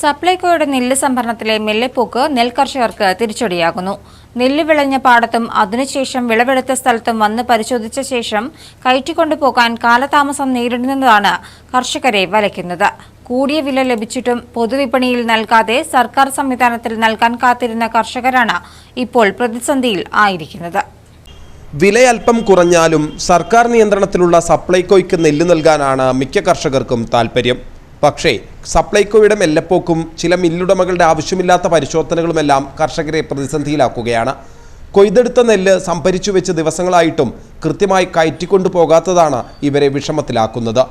സപ്ലൈകോയുടെ നെല്ല് സംഭരണത്തിലെ മെല്ലെപ്പൂക്ക് നെൽകർഷകർക്ക് തിരിച്ചടിയാകുന്നു. നെല്ല് വിളഞ്ഞ പാടത്തും അതിനുശേഷം വിളവെടുത്ത സ്ഥലത്തും വന്ന് പരിശോധിച്ച ശേഷം കയറ്റിക്കൊണ്ടുപോകാൻ കാലതാമസം നേരിടുന്നതാണ് കർഷകരെ വലയ്ക്കുന്നത്. കൂടിയ വില ലഭിച്ചിട്ടും പൊതുവിപണിയിൽ നൽകാതെ സർക്കാർ സംവിധാനത്തിൽ നൽകാൻ കാത്തിരുന്ന കർഷകരാണ് ഇപ്പോൾ പ്രതിസന്ധിയിൽ ആയിരിക്കുന്നത്. വില അല്പം കുറഞ്ഞാലും സർക്കാർ നിയന്ത്രണത്തിലുള്ള സപ്ലൈകോയ്ക്ക് നെല്ല് നൽകാനാണ് മിക്ക കർഷകർക്കും താൽപ്പര്യം പക്ഷേ സപ്ലൈകോയുടെ മെല്ലപ്പോക്കും ചില മില്ലുടമകളുടെ ആവശ്യമില്ലാത്ത പരിശോധനകളുമെല്ലാം കർഷകരെ പ്രതിസന്ധിയിലാക്കുകയാണ്. കൊയ്തെടുത്ത നെല്ല് സംഭരിച്ചു വെച്ച് ദിവസങ്ങളായിട്ടും കൃത്യമായി കയറ്റിക്കൊണ്ടു പോകാത്തതാണ് ഇവരെ വിഷമത്തിലാക്കുന്നത്.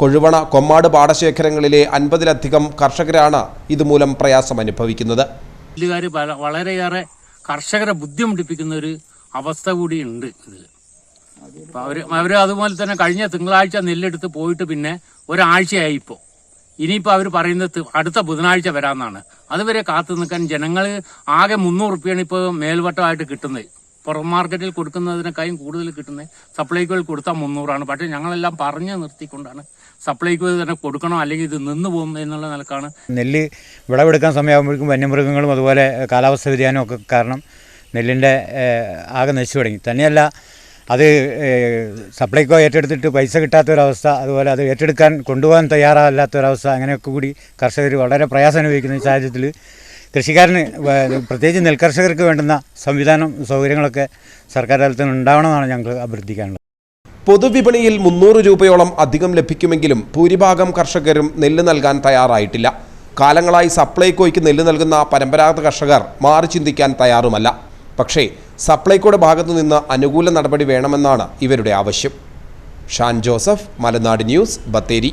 കൊഴുവണ കൊമ്മാട് പാടശേഖരങ്ങളിലെ അൻപതിലധികം കർഷകരാണ് ഇതുമൂലം പ്രയാസം അനുഭവിക്കുന്നത് വളരെ വളരെയേറെ കർഷകരെ ബുദ്ധിമുട്ടിപ്പിക്കുന്ന ഒരു അവസ്ഥ കൂടിയുണ്ട് ഇതിൽ അപ്പൊ അവർ അതുപോലെ തന്നെ കഴിഞ്ഞ തിങ്കളാഴ്ച നെല്ലെടുത്ത് പോയിട്ട് പിന്നെ ഒരാഴ്ചയായി ഇപ്പോൾ ഇനിയിപ്പോൾ അവർ പറയുന്നത് അടുത്ത ബുധനാഴ്ച വരാമെന്നാണ് അതുവരെ കാത്തു നിൽക്കാൻ ജനങ്ങൾ ആകെ മുന്നൂറ് റുപ്യാണ് ഇപ്പോൾ മേൽവട്ടമായിട്ട് കിട്ടുന്നത്. പുറം മാർക്കറ്റിൽ കൊടുക്കുന്നതിനേക്കാളും കൂടുതൽ കിട്ടുന്നത് സപ്ലൈകോയിൽ കൊടുത്താൽ മുന്നൂറാണ്. പക്ഷേ ഞങ്ങളെല്ലാം പറഞ്ഞു നിർത്തിക്കൊണ്ടാണ് സപ്ലൈകോ തന്നെ കൊടുക്കണം അല്ലെങ്കിൽ ഇത് നിന്ന് പോകും എന്നുള്ള നിലക്കാണ്. നെല്ല് വിളവെടുക്കാൻ സമയമാകുമ്പോഴേക്കും വന്യമൃഗങ്ങളും അതുപോലെ കാലാവസ്ഥ വ്യതിയാനവും ഒക്കെ കാരണം നെല്ലിന്റെ ആകെ നശിച്ചു തുടങ്ങി. തന്നെയല്ല അത് സപ്ലൈക്കോ സപ്ലൈകോ ഏറ്റെടുത്തിട്ട് പൈസ കിട്ടാത്തൊരവസ്ഥ അതുപോലെ അത് ഏറ്റെടുക്കാൻ കൊണ്ടുപോകാൻ തയ്യാറല്ലാത്തൊരവസ്ഥ അങ്ങനെയൊക്കെ കൂടി കർഷകർ വളരെ പ്രയാസം അനുഭവിക്കുന്ന സാഹചര്യത്തിൽ കൃഷിക്കാരന് പ്രത്യേകിച്ച് നെൽകർഷകർക്ക് വേണ്ടുന്ന സംവിധാനം സൗകര്യങ്ങളൊക്കെ സർക്കാർ തലത്തിൽ ഉണ്ടാവണമെന്നാണ് ഞങ്ങൾ അഭ്യർത്ഥിക്കാനുള്ളത്. പൊതുവിപണിയിൽ മുന്നൂറ് രൂപയോളം അധികം ലഭിക്കുമെങ്കിലും ഭൂരിഭാഗം കർഷകരും നെല്ല് നൽകാൻ തയ്യാറായിട്ടില്ല. കാലങ്ങളായി സപ്ലൈകോയ്ക്ക് നെല്ല് നൽകുന്ന പരമ്പരാഗത കർഷകർ മാറി ചിന്തിക്കാൻ തയ്യാറുമല്ല. പക്ഷേ സപ്ലൈകോയുടെ ഭാഗത്തു നിന്ന് അനുകൂല നടപടി വേണമെന്നാണ് ഇവരുടെ ആവശ്യം. Shan Joseph Malanad news Bathery.